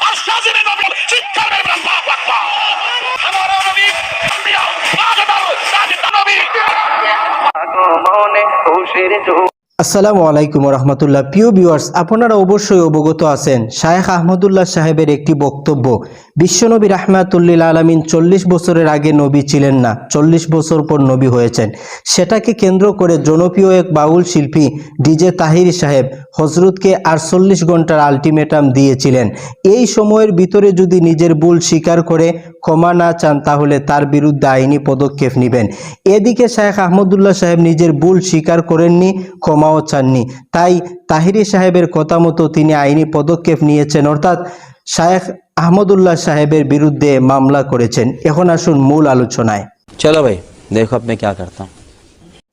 আর সাজিরে নবী চিৎকার আসসালামু আলাইকুম রহমতুল্লাহ প্রিয় ভিউয়ার্স, আপনারা অবশ্যই অবগত আছেন শায়েখ আহমদুল্লাহ সাহেবের একটি বক্তব্য, বিশ্বনবী রাহমাতুল্লিল আলমিন চল্লিশ বছরের আগে নবী ছিলেন না, চল্লিশ বছর পর নবী হয়েছেন। সেটাকে কেন্দ্র করে জনপ্রিয় এক বাউল শিল্পী ডিজে তাহির সাহেব হজরতকে আটচল্লিশ ঘণ্টার আলটিমেটাম দিয়েছিলেন। এই সময়ের ভিতরে যদি নিজের ভুল স্বীকার করে ক্ষমা না চান, তাহলে তার বিরুদ্ধে আইনি পদক্ষেপ নেবেন। এদিকে শাহেখ আহমদুল্লাহ সাহেব নিজের ভুল স্বীকার করেননি, ক্ষমাও চাননি। তাই তাহিরি সাহেবের কথা মতো তিনি আইনি পদক্ষেপ নিয়েছেন, অর্থাৎ শায়েখ আহমদুল্লাহ সাহেবের বিরুদ্ধে মামলা করেছেন। এখন আসুন মূল আলোচনায়। চলো ভাই, দেখো আপনি কে করতাম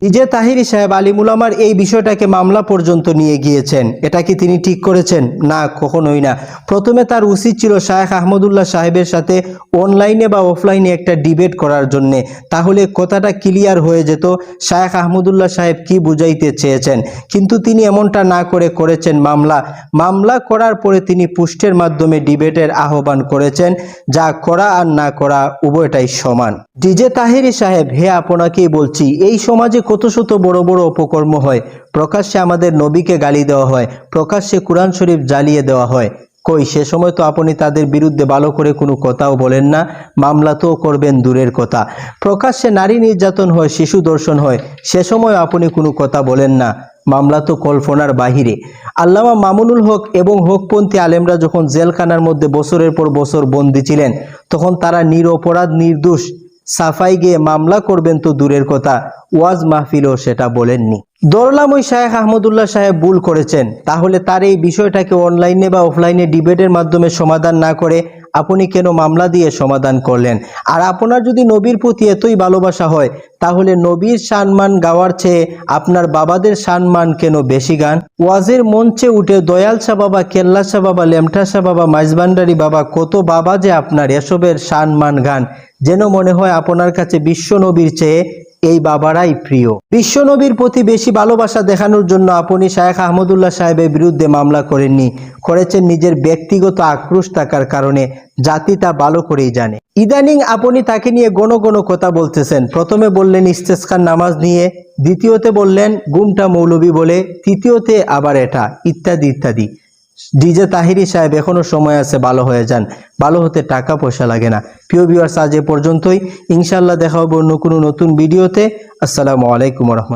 নিজে তাহিরি সাহেব আলিমুলামার এই বিষয়টাকে মামলা পর্যন্ত নিয়ে গিয়েছেন। এটা কি তিনি ঠিক করেছেন? না, কখনোই না। প্রথমে তার উচিত ছিল শায়েখ আহমদুল্লাহ সাহেবের সাথে অনলাইনে বা অফলাইনে একটা ডিবেট করার জন্যে। তাহলে কথাটা ক্লিয়ার হয়ে যেত শায়েখ আহমদুল্লাহ সাহেব কি বুঝাইতে চেয়েছেন। কিন্তু তিনি এমনটা না করে করেছেন মামলা। মামলা করার পরে তিনি পুষ্টের মাধ্যমে ডিবেটের আহ্বান করেছেন, যা করা আর না করা উভয়টাই সমান। ডিজে তাহেরি সাহেব, হে, আপনাকেই বলছি, এই সমাজে কত শত বড় বড় অপকর্ম হয়, প্রকাশ্যে আমাদের নবীকে গালি দেওয়া হয়, প্রকাশ্যে কোরআন শরীফ জ্বালিয়ে দেওয়া হয়। কই, সে সময় তো আপনি তাদের বিরুদ্ধে ভালো করে কোনো কথাও বলেন না, মামলা তো করবেন দূরের কথা। প্রকাশ্যে নারী নির্যাতন হয়, শিশু দর্শন হয়, সে সময় আপনি কোনো কথা বলেন না, মামলা তো কল্পনার বাহিরে। আল্লামা মামুনুল হক এবং হকপন্থী আলেমরা যখন জেলখানার মধ্যে বছরের পর বছর বন্দী ছিলেন, তখন তারা নিরপরাধ, নির্দোষ সাফাই গিয়ে মামলা করবেন তো দূরের কথা, ওয়াজ মাহফিলও সেটা বলেননি। দরলাম ওই শাহেখ আহমদুল্লাহ সাহেব ভুল করেছেন, তাহলে তার এই বিষয়টাকে অনলাইনে বা অফলাইনে ডিবেটের মাধ্যমে সমাধান না করে আপনি কেন মামলা দিয়ে সমাধান করলেন? আর আপনার যদি নবীর প্রতি এতই ভালোবাসা হয়, তাহলে নবীর সম্মান গাওয়ার চেয়ে আপনার বাবাদের সম্মান কেন বেশি গান? ওয়াজের মঞ্চে উঠে দয়াল শাহ বাবা, কেল্লা শাহ বাবা লেমটা শাহ বাবা, মাইজবান্ডারি বাবা, কত বাবা যে আপনার এসবের সম্মান গান। যেন মনে হয় আপনার কাছে বিশ্ব নবীর চেয়ে এই বাবারাই প্রিয়। বিশ্ব নবীর প্রতি বেশি ভালোবাসা দেখানোর জন্য আপনি শায়েখ আহমদুল্লাহ সাহেবের বিরুদ্ধে মামলা করেননি। করেছেন নিজের ব্যক্তিগত আক্রোশ থাকার কারণে। জাতি তা ভালো করেই জানে। ইদানিং আপনি তাকে নিয়ে গণ গণ কথা বলতেছেন। প্রথমে বললেন ইস্তেস্কার নামাজ নিয়ে। দ্বিতীয়তে বললেন গুমটা মৌলবী বলে। তৃতীয়তে, আবার এটা। ইত্যাদি ইত্যাদি। ডিজে তাহিরি সাহেব এখনও সময় আছে ভালো হয়ে যান। ভালো হতে টাকা পয়সা লাগে না। প্রিয় ভিউয়ার্স আজ এ পর্যন্তই। ইনশাল্লাহ দেখা হবে অন্য কোনো নতুন ভিডিওতে আসসালামু আলাইকুম রহমত